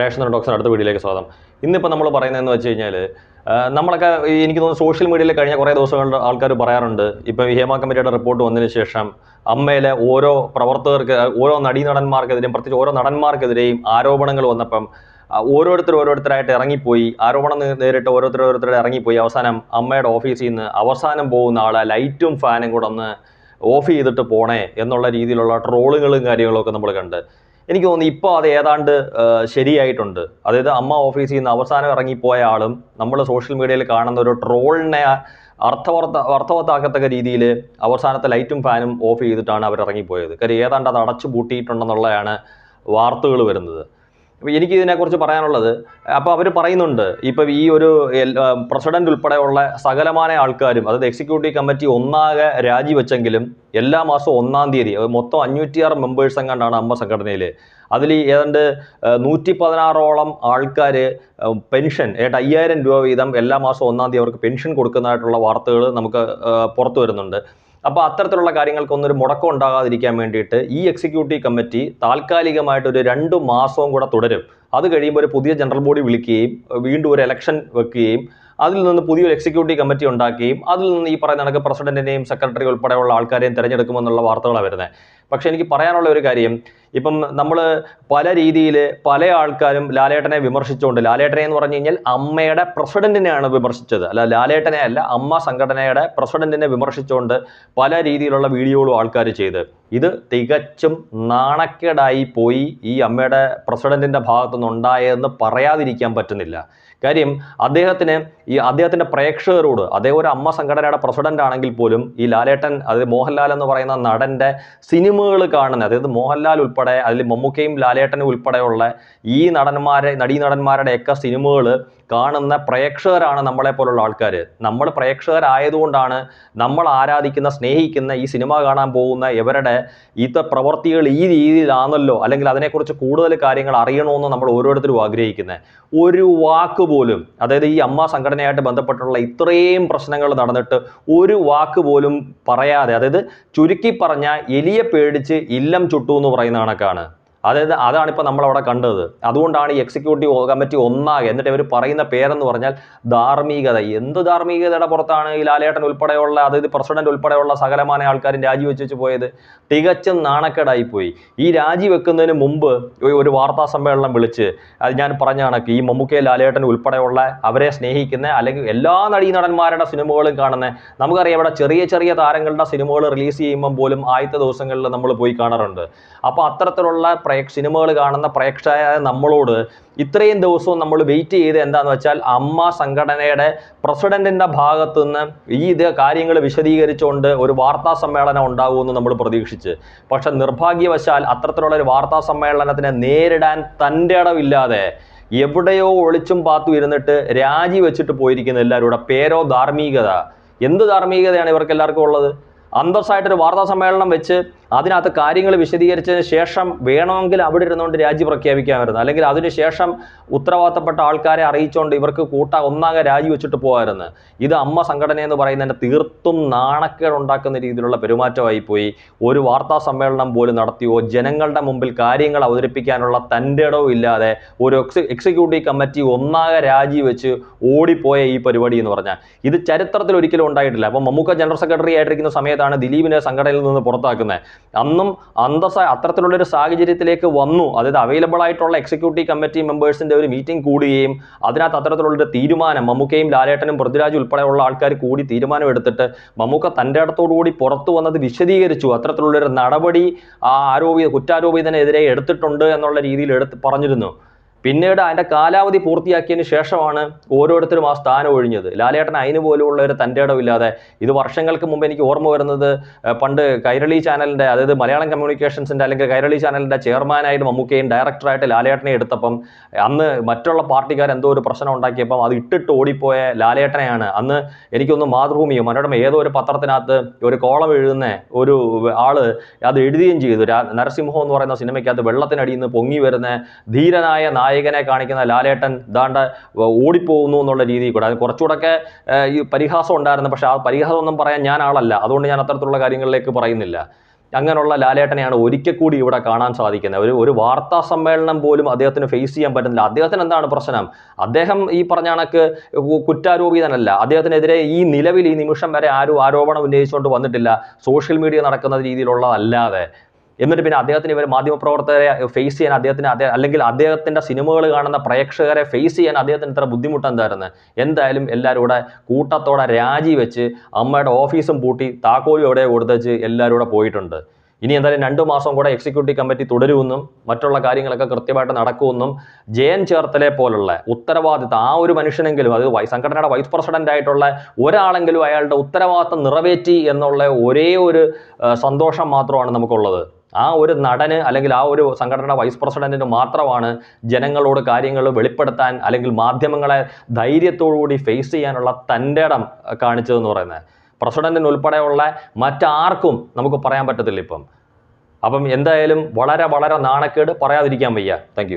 Ration ഡോക്സിന് അടുത്ത വീഡിയോയിലേക്ക് സ്വാഗതം. ഇന്നിപ്പോൾ നമ്മൾ പറയുന്നതെന്ന് വെച്ച് കഴിഞ്ഞാൽ നമ്മളൊക്കെ എനിക്ക് തോന്നുന്നു സോഷ്യൽ മീഡിയയിൽ കഴിഞ്ഞ കുറേ ദിവസങ്ങളിൽ ആൾക്കാർ പറയാറുണ്ട്. ഇപ്പം ഹേമ കമ്മിറ്റിയുടെ റിപ്പോർട്ട് വന്നതിന് ശേഷം അമ്മയിലെ ഓരോ പ്രവർത്തകർക്ക് ഓരോ നടീനടന്മാർക്കെതിരെയും പ്രത്യേകിച്ച് ഓരോ നടന്മാർക്കെതിരെയും ആരോപണങ്ങൾ വന്നപ്പം ഓരോരുത്തർ ഓരോരുത്തരായിട്ട് ഇറങ്ങിപ്പോയി. ആരോപണം നേരിട്ട് ഓരോരുത്തർ ഓരോരുത്തരുടെ ഇറങ്ങിപ്പോയി. അവസാനം അമ്മയുടെ ഓഫീസിൽ നിന്ന് അവസാനം പോകുന്ന ആളെ ലൈറ്റും ഫാനും കൂടെ ഒന്ന് ഓഫ് ചെയ്തിട്ട് പോണേ എന്നുള്ള രീതിയിലുള്ള ട്രോളുകളും കാര്യങ്ങളും ഒക്കെ നമ്മൾ കണ്ട്. എനിക്ക് തോന്നുന്നു ഇപ്പോൾ അത് ഏതാണ്ട് ശരിയായിട്ടുണ്ട്. അതായത് അമ്മ ഓഫീസിൽ നിന്ന് അവസാനം ഇറങ്ങിപ്പോയ ആളും നമ്മൾ സോഷ്യൽ മീഡിയയിൽ കാണുന്ന ഒരു ട്രോളിനെ അർത്ഥവർത്ത അർത്ഥവത്താക്കത്തക്ക രീതിയിൽ അവസാനത്തെ ലൈറ്റും ഫാനും ഓഫ് ചെയ്തിട്ടാണ് അവർ ഇറങ്ങിപ്പോയത് കാര്യം ഏതാണ്ട് അത് അടച്ചു പൂട്ടിയിട്ടുണ്ടെന്നുള്ളതാണ് വാർത്തകൾ വരുന്നത്. എനിക്ക് ഇതിനെക്കുറിച്ച് പറയാനുള്ളത് അപ്പോൾ അവർ പറയുന്നുണ്ട് ഇപ്പം ഈ ഒരു പ്രസിഡന്റ് ഉൾപ്പെടെയുള്ള സകലമായ ആൾക്കാരും അതായത് എക്സിക്യൂട്ടീവ് കമ്മിറ്റി ഒന്നാകെ രാജിവെച്ചെങ്കിലും എല്ലാ മാസവും ഒന്നാം തീയതി മൊത്തം അഞ്ഞൂറ്റിയാറ് മെമ്പേഴ്സ് എങ്ങാണ്ടാണ് അമ്മ സംഘടനയിൽ അതിൽ ഏതാണ്ട് നൂറ്റി പതിനാറോളം ആൾക്കാർ പെൻഷൻ ഏട്ട് അയ്യായിരം രൂപ വീതം എല്ലാ മാസവും ഒന്നാം തീയതി അവർക്ക് പെൻഷൻ കൊടുക്കുന്നതായിട്ടുള്ള വാർത്തകൾ നമുക്ക് പുറത്തു വരുന്നുണ്ട്. അപ്പോൾ അത്തരത്തിലുള്ള കാര്യങ്ങൾക്കൊന്നും ഒരു മുടക്കം ഉണ്ടാകാതിരിക്കാൻ വേണ്ടിയിട്ട് ഈ എക്സിക്യൂട്ടീവ് കമ്മിറ്റി താൽക്കാലികമായിട്ട് ഒരു രണ്ട് മാസവും കൂടെ തുടരും. അത് കഴിയുമ്പോൾ ഒരു പുതിയ ജനറൽ ബോഡി വിളിക്കുകയും വീണ്ടും ഒരു ഇലക്ഷൻ വെക്കുകയും അതിൽ നിന്ന് പുതിയൊരു എക്സിക്യൂട്ടീവ് കമ്മിറ്റി ഉണ്ടാക്കുകയും അതിൽ നിന്ന് ഈ പറയുന്ന കണക്ക് പ്രസിഡന്റിനെയും സെക്രട്ടറി ഉൾപ്പെടെയുള്ള ആൾക്കാരെയും തിരഞ്ഞെടുക്കുമെന്നുള്ള വാർത്തകളാണ് വരുന്നത് പക്ഷേ എനിക്ക് പറയാനുള്ള ഒരു കാര്യം ഇപ്പം നമ്മൾ പല രീതിയിൽ പല ആൾക്കാരും ലാലേട്ടനെ വിമർശിച്ചുകൊണ്ട് ലാലേട്ടനെ എന്ന് പറഞ്ഞു കഴിഞ്ഞാൽ അമ്മയുടെ പ്രസിഡന്റിനെയാണ് വിമർശിച്ചത്. അല്ല ലാലേട്ടനെ അല്ല അമ്മ സംഘടനയുടെ പ്രസിഡന്റിനെ വിമർശിച്ചുകൊണ്ട് പല രീതിയിലുള്ള വീഡിയോകളും ആൾക്കാർ ചെയ്ത്. ഇത് തികച്ചും നാണക്കേടായി പോയി ഈ അമ്മയുടെ പ്രസിഡന്റിന്റെ ഭാഗത്തുനിന്ന് ഉണ്ടായതെന്ന് പറയാതിരിക്കാൻ പറ്റുന്നില്ല. കാര്യം അദ്ദേഹത്തിന് ഈ അദ്ദേഹത്തിന്റെ പ്രേക്ഷകരോട് അതേ ഒരു അമ്മ സംഘടനയുടെ പ്രസിഡന്റ് ആണെങ്കിൽ പോലും ഈ ലാലേട്ടൻ അതായത് മോഹൻലാൽ എന്ന് പറയുന്ന നടന്റെ സിനിമകൾ കാണുന്ന അതായത് മോഹൻലാൽ ഉൾപ്പെടെ അതിൽ മമ്മൂക്കയും ലാലേട്ടനും ഉൾപ്പെടെയുള്ള ഈ നടന്മാരെ നടീനടന്മാരുടെയൊക്കെ സിനിമകൾ കാണുന്ന പ്രേക്ഷകരാണ് നമ്മളെ പോലുള്ള ആൾക്കാർ നമ്മൾ പ്രേക്ഷകരായതുകൊണ്ടാണ് നമ്മൾ ആരാധിക്കുന്ന സ്നേഹിക്കുന്ന ഈ സിനിമ കാണാൻ പോകുന്ന ഇവരുടെ ഇത്ത പ്രവർത്തികൾ ഈ രീതിയിലാണല്ലോ അല്ലെങ്കിൽ അതിനെക്കുറിച്ച് കൂടുതൽ കാര്യങ്ങൾ അറിയണമെന്ന് നമ്മൾ ഓരോരുത്തരും ആഗ്രഹിക്കുന്നത്. ഒരു വാക്ക് പോലും അതായത് ഈ അമ്മ സംഘടനയായിട്ട് ബന്ധപ്പെട്ടുള്ള ഇത്രയും പ്രശ്നങ്ങൾ നടന്നിട്ട് ഒരു വാക്ക് പോലും പറയാതെ അതായത് ചുരുക്കി പറഞ്ഞ എലിയെ പേടിച്ച് ഇല്ലം ചുട്ടു എന്ന് പറയുന്ന കണക്കാണ്. അതായത് അതാണ് ഇപ്പോൾ നമ്മളവിടെ കണ്ടത്. അതുകൊണ്ടാണ് ഈ എക്സിക്യൂട്ടീവ് കമ്മിറ്റി ഒന്നാകെ എന്നിട്ട് ഇവർ പറയുന്ന പേരെന്ന് പറഞ്ഞാൽ ധാർമ്മികത. എന്ത് ധാർമ്മികതയുടെ പുറത്താണ് ഈ ലാലേട്ടൻ ഉൾപ്പെടെയുള്ള അതായത് പ്രസിഡന്റ് ഉൾപ്പെടെയുള്ള സകലമാന ആൾക്കാരും രാജിവെച്ചു പോയത്? തികച്ചും നാണക്കേടായി പോയി ഈ രാജിവെക്കുന്നതിന് മുമ്പ് ഒരു- ഒരു വാർത്താ സമ്മേളനം വിളിച്ച് അത് ഞാൻ പറഞ്ഞ കണക്ക് ഈ മമ്മൂക്കെ ലാലേട്ടൻ ഉൾപ്പെടെയുള്ള അവരെ സ്നേഹിക്കുന്ന അല്ലെങ്കിൽ എല്ലാ നടീ നടന്മാരുടെ സിനിമകളും കാണുന്ന നമുക്കറിയാം ഇവിടെ ചെറിയ ചെറിയ താരങ്ങളുടെ സിനിമകൾ റിലീസ് ചെയ്യുമ്പോൾ പോലും ആദ്യത്തെ ദിവസങ്ങളിൽ നമ്മൾ പോയി കാണാറുണ്ട്. അപ്പോൾ അത്തരത്തിലുള്ള പ്രേ സിനിമകൾ കാണുന്ന പ്രേക്ഷകരായ നമ്മളോട് ഇത്രയും ദിവസവും നമ്മൾ വെയിറ്റ് ചെയ്ത് എന്താന്ന് വെച്ചാൽ അമ്മ സംഘടനയുടെ പ്രസിഡന്റിന്റെ ഭാഗത്തു നിന്ന് ഈ ഇത് കാര്യങ്ങൾ വിശദീകരിച്ചുകൊണ്ട് ഒരു വാർത്താ സമ്മേളനം ഉണ്ടാകുമെന്ന് നമ്മൾ പ്രതീക്ഷിച്ച്. പക്ഷെ നിർഭാഗ്യവശാൽ അത്തരത്തിലുള്ള ഒരു വാർത്താ സമ്മേളനത്തിനെ നേരിടാൻ തന്റെ ഇടവില്ലാതെ എവിടെയോ ഒളിച്ചും പാത്തു ഇരുന്നിട്ട് രാജി വെച്ചിട്ട് പോയിരിക്കുന്ന എല്ലാവരുടെ പേരോ ധാർമ്മികത? എന്ത് ധാർമ്മികതയാണ് ഇവർക്ക് എല്ലാവർക്കും ഉള്ളത്? അന്തസ്സായിട്ടൊരു വാർത്താ സമ്മേളനം വെച്ച് അതിനകത്ത് കാര്യങ്ങൾ വിശദീകരിച്ചതിന് ശേഷം വേണമെങ്കിൽ അവിടെ ഇരുന്നുകൊണ്ട് രാജി പ്രഖ്യാപിക്കാമായിരുന്നു. അല്ലെങ്കിൽ അതിനുശേഷം ഉത്തരവാദിത്തപ്പെട്ട ആൾക്കാരെ അറിയിച്ചുകൊണ്ട് ഇവർക്ക് കൂട്ട ഒന്നാകെ രാജി വെച്ചിട്ട് പോകാമായിരുന്നു. ഇത് അമ്മ സംഘടന എന്ന് പറയുന്നതിന്റെ തീർത്തും നാണക്കേട് ഉണ്ടാക്കുന്ന രീതിയിലുള്ള പെരുമാറ്റമായി പോയി. ഒരു വാർത്താ സമ്മേളനം പോലും നടത്തിയോ ജനങ്ങളുടെ മുമ്പിൽ കാര്യങ്ങൾ അവതരിപ്പിക്കാനുള്ള തന്റെ ഇടവും ഇല്ലാതെ ഒരു എക്സിക്യൂട്ടീവ് കമ്മിറ്റി ഒന്നാകെ രാജി വെച്ച് ഓടിപ്പോയ ഈ പരിപാടി എന്ന് പറഞ്ഞാൽ. ഇത് ചരിത്രത്തിൽ ഒരിക്കലും ഉണ്ടായിട്ടില്ല. അപ്പം മമ്മൂക്ക ജനറൽ സെക്രട്ടറി ആയിട്ടിരിക്കുന്ന സമയത്താണ് ദിലീപിനെ സംഘടനയിൽ നിന്ന് പുറത്താക്കുന്നത്. അന്നും അന്തസ അത്തരത്തിലുള്ള ഒരു സാഹചര്യത്തിലേക്ക് വന്നു. അതായത് അവൈലബിൾ ആയിട്ടുള്ള എക്സിക്യൂട്ടീവ് കമ്മിറ്റി മെമ്പേഴ്സിന്റെ ഒരു മീറ്റിംഗ് കൂടുകയും അതിനകത്ത് അത്തരത്തിലുള്ളൊരു തീരുമാനം മമ്മൂക്കയും ലാലേട്ടനും പൃഥ്വിരാജ് ഉൾപ്പെടെയുള്ള ആൾക്കാർ കൂടി തീരുമാനം എടുത്തിട്ട് മമ്മൂക്ക തന്റെ ഇടത്തോടുകൂടി പുറത്തു വന്നത് വിശദീകരിച്ചു. അത്തരത്തിലുള്ളൊരു നടപടി ആ ആരോപിത കുറ്റാരോപിതനെതിരെ എടുത്തിട്ടുണ്ട് എന്നുള്ള രീതിയിൽ എടുത്ത് പറഞ്ഞിരുന്നു. പിന്നീട് അതിന്റെ കാലാവധി പൂർത്തിയാക്കിയതിന് ശേഷമാണ് ഓരോരുത്തരും ആ സ്ഥാനം ഒഴിഞ്ഞത്. ലാലേട്ടൻ അതിന് പോലുള്ള ഒരു തന്റെ ഇടമില്ലാതെ ഇത് വർഷങ്ങൾക്ക് മുമ്പ് എനിക്ക് ഓർമ്മ വരുന്നത് പണ്ട് കൈരളി ചാനലിന്റെ അതായത് മലയാളം കമ്മ്യൂണിക്കേഷൻസിന്റെ അല്ലെങ്കിൽ കൈരളി ചാനലിന്റെ ചെയർമാനായിട്ട് മമ്മൂക്കയും ഡയറക്ടറായിട്ട് ലാലേട്ടനെ എടുത്തപ്പം അന്ന് മറ്റുള്ള പാർട്ടിക്കാർ എന്തോ ഒരു പ്രശ്നം ഉണ്ടാക്കിയപ്പം അത് ഇട്ടിട്ട് ഓടിപ്പോയ ലാലേട്ടനെയാണ്. അന്ന് എനിക്കൊന്ന് മാതൃഭൂമിയോ മനോരമ ഏതോ ഒരു പത്രത്തിനകത്ത് ഒരു കോളം എഴുതുന്ന ഒരു ആൾ അത് എഴുതുകയും ചെയ്തു. നരസിംഹം എന്ന് പറയുന്ന സിനിമയ്ക്കകത്ത് വെള്ളത്തിനടിയിൽ നിന്ന് പൊങ്ങി വരുന്ന ധീരനായ നായകനെ കാണിക്കുന്ന ലാലേട്ടൻ ദാണ്ട ഓടിപ്പോകുന്നു എന്നുള്ള രീതിയിൽ കൂടെ. അത് കുറച്ചുകൂടെയൊക്കെ ഈ പരിഹാസം ഉണ്ടായിരുന്നു. പക്ഷെ ആ പരിഹാസം ഒന്നും പറയാൻ ഞാൻ ആളല്ല. അതുകൊണ്ട് ഞാൻ അത്തരത്തിലുള്ള കാര്യങ്ങളിലേക്ക് പറയുന്നില്ല. അങ്ങനെയുള്ള ലാലേട്ടനെയാണ് ഒരിക്കൽ കൂടി ഇവിടെ കാണാൻ സാധിക്കുന്നത്. ഒരു ഒരു വാർത്താ സമ്മേളനം പോലും അദ്ദേഹത്തിന് ഫേസ് ചെയ്യാൻ പറ്റുന്നില്ല. അദ്ദേഹത്തിന് എന്താണ് പ്രശ്നം? അദ്ദേഹം ഈ പറഞ്ഞ കണക്ക് കുറ്റാരോപിതനല്ല. അദ്ദേഹത്തിനെതിരെ ഈ നിലവിൽ ഈ നിമിഷം വരെ ആരും ആരോപണം ഉന്നയിച്ചുകൊണ്ട് വന്നിട്ടില്ല. സോഷ്യൽ മീഡിയ നടക്കുന്ന രീതിയിലുള്ളതല്ലാതെ. എന്നിട്ട് പിന്നെ അദ്ദേഹത്തിന് ഇവർ മാധ്യമപ്രവർത്തകരെ ഫേസ് ചെയ്യാൻ അദ്ദേഹത്തിന് അദ്ദേഹം അല്ലെങ്കിൽ അദ്ദേഹത്തിന്റെ സിനിമകൾ കാണുന്ന പ്രേക്ഷകരെ ഫേസ് ചെയ്യാൻ അദ്ദേഹത്തിന് ഇത്ര ബുദ്ധിമുട്ട് എന്തായിരുന്നു? എന്തായാലും എല്ലാവരും കൂടെ കൂട്ടത്തോടെ രാജിവെച്ച് അമ്മയുടെ ഓഫീസും പൂട്ടി താക്കോലും എവിടെ കൊടുത്തേച്ച് എല്ലാവരും കൂടെ പോയിട്ടുണ്ട്. ഇനി എന്തായാലും രണ്ട് മാസം കൂടെ എക്സിക്യൂട്ടീവ് കമ്മിറ്റി തുടരുമെന്നും മറ്റുള്ള കാര്യങ്ങളൊക്കെ കൃത്യമായിട്ട് നടക്കുമെന്നും ജയൻ ചേർത്തലെ പോലുള്ള ഉത്തരവാദിത്തം ആ ഒരു മനുഷ്യനെങ്കിലും അത് സംഘടനയുടെ വൈസ് പ്രസിഡന്റ് ആയിട്ടുള്ള ഒരാളെങ്കിലും അയാളുടെ ഉത്തരവാദിത്തം നിറവേറ്റി എന്നുള്ള ഒരേ ഒരു സന്തോഷം മാത്രമാണ് നമുക്കുള്ളത്. ആ ഒരു നടന് അല്ലെങ്കിൽ ആ ഒരു സംഘടനയുടെ വൈസ് പ്രസിഡന്റിന് മാത്രമാണ് ജനങ്ങളോട് കാര്യങ്ങൾ വെളിപ്പെടുത്താൻ അല്ലെങ്കിൽ മാധ്യമങ്ങളെ ധൈര്യത്തോടുകൂടി ഫേസ് ചെയ്യാനുള്ള തന്റെ ഇടം കാണിച്ചതെന്ന് പറയുന്നത്. പ്രസിഡന്റിന് ഉൾപ്പെടെയുള്ള മറ്റാർക്കും നമുക്ക് പറയാൻ പറ്റത്തില്ല ഇപ്പം. അപ്പം എന്തായാലും വളരെ വളരെ നാണക്കേട് പറയാതിരിക്കാൻ വയ്യ. താങ്ക്